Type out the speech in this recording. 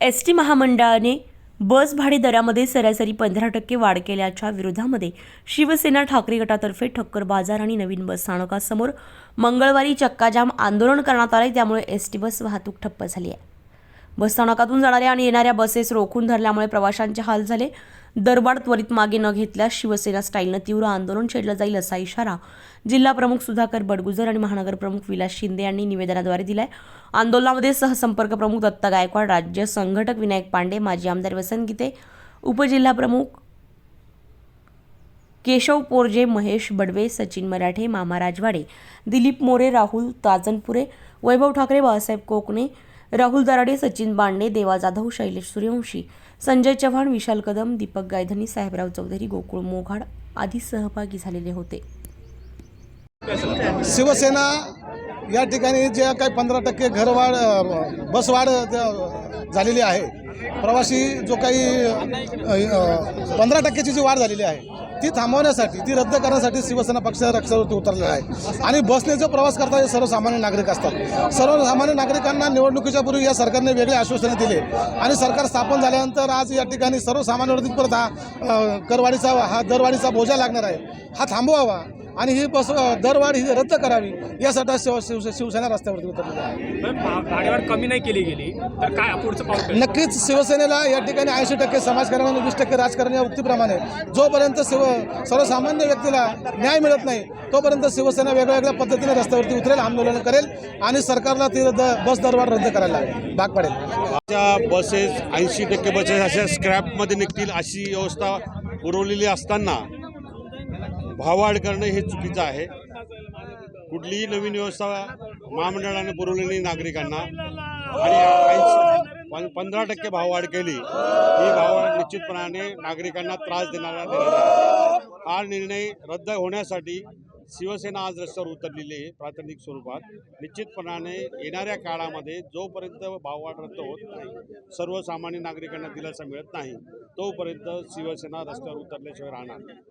S T महामंडळाने बस भाडे दरामध्ये सरासरी पंधरा टक्के वाढ केल्याच्या विरोधामध्ये शिवसेना ठाकरे गटातर्फे ठक्कर बाजार आणि नवीन बस स्थानकासमोर मंगळवारी चक्काजाम आंदोलन करण्यात आले त्यामुळे एस टी बस वाहतूक ठप्प झाली आहे. बसस्थानकातून जाणाऱ्या आणि येणाऱ्या बसेस रोखून धरल्यामुळे प्रवाशांचे हाल झाले. दरबार त्वरित मागे न घेतल्यास शिवसेना स्टाईलनं तीव्र आंदोलन छेडलं जाईल असा इशारा जिल्हा प्रमुख सुधाकर बडगुजर आणि महानगर प्रमुख विलास शिंदे यांनी निवेदनाद्वारे दिलाय. आंदोलनामध्ये सहसंपर्क प्रमुख दत्ता गायकवाड राज्य संघटक विनायक पांडे माजी आमदार वसंत गीते उपजिल्हा प्रमुख केशव पोरजे महेश बडवे सचिन मराठे मामा राजवाडे दिलीप मोरे राहुल ताजनपुरे वैभव ठाकरे बाळासाहेब कोकणे राहुल दराडे सचिन बांडे देवा जाधव शैलेश सूर्यवंशी संजय चव्हाण विशाल कदम दीपक गायधनी साहेबराव चौधरी गोकुळ मोघाड आदी सहभागी झालेले होते. शिवसेना या ठिकाणी जे काही पंधरा टक्के घरवाढ बसवाढ झालेली आहे. प्रवासी जो काही पंधरा टक्क्याची जी वाढ झालेली आहे ती थांबवण्यासाठी ती रद्द करण्यासाठी शिवसेना पक्ष रक्षावरती उतरलेला आहे. आणि बसने जो प्रवास करता हे सर्वसामान्य नागरिक असतात. सर्वसामान्य नागरिकांना निवडणुकीच्या पूर्वी या सरकारने वेगळे आश्वासने दिले. आणि सरकार स्थापन झाल्यानंतर आज या ठिकाणी सर्वसामान्यवरती परत हा करवाढीचा हा दरवाढीचा बोजा लागणार आहे. हा थांबवावा. आणि ही बस दरवाढ ही रद्द करावी यासाठी शिव शिव शिवसेना रस्त्यावरती उतरलेली आहे. भाडेवाढ कमी नाही केली गेली तर काय पुढचं पाऊल? नक्कीच शिवसेनेला या ठिकाणी ऐंशी टक्के समाजकारण आणि वीस टक्के राजकारण या उक्तीप्रमाणे जोपर्यंत शिव सर्वसामान्य व्यक्तीला न्याय मिळत नाही तोपर्यंत शिवसेना वेगळ्या वेगळ्या पद्धतीने रस्त्यावरती उतरेल आंदोलन करेल आणि सरकारला ती रद्द बस दरवाढ रद्द करायला लागेल. भाग पडेल. बसेस ऐंशी टक्के बसेस अशा स्क्रॅपमध्ये निघतील अशी व्यवस्था पुरवलेली असताना भाववाढ करणं हे चुकीचं आहे. कुठलीही नवीन व्यवस्था महामंडळाने पुरवलेली नागरिकांना आणि पंधरा टक्के भाववाढ केली ही भाववाढ निश्चितपणाने नागरिकांना त्रास देणारा निर्णय हा निर्णय रद्द होण्यासाठी शिवसेना आज रस्त्यावर उतरलेली आहे प्राथमिक स्वरूपात. निश्चितपणाने येणाऱ्या काळामध्ये जोपर्यंत भाववाढ रद्द होत नाही सर्वसामान्य नागरिकांना दिलासा मिळत नाही तोपर्यंत शिवसेना रस्त्यावर उतरल्याशिवाय राहणार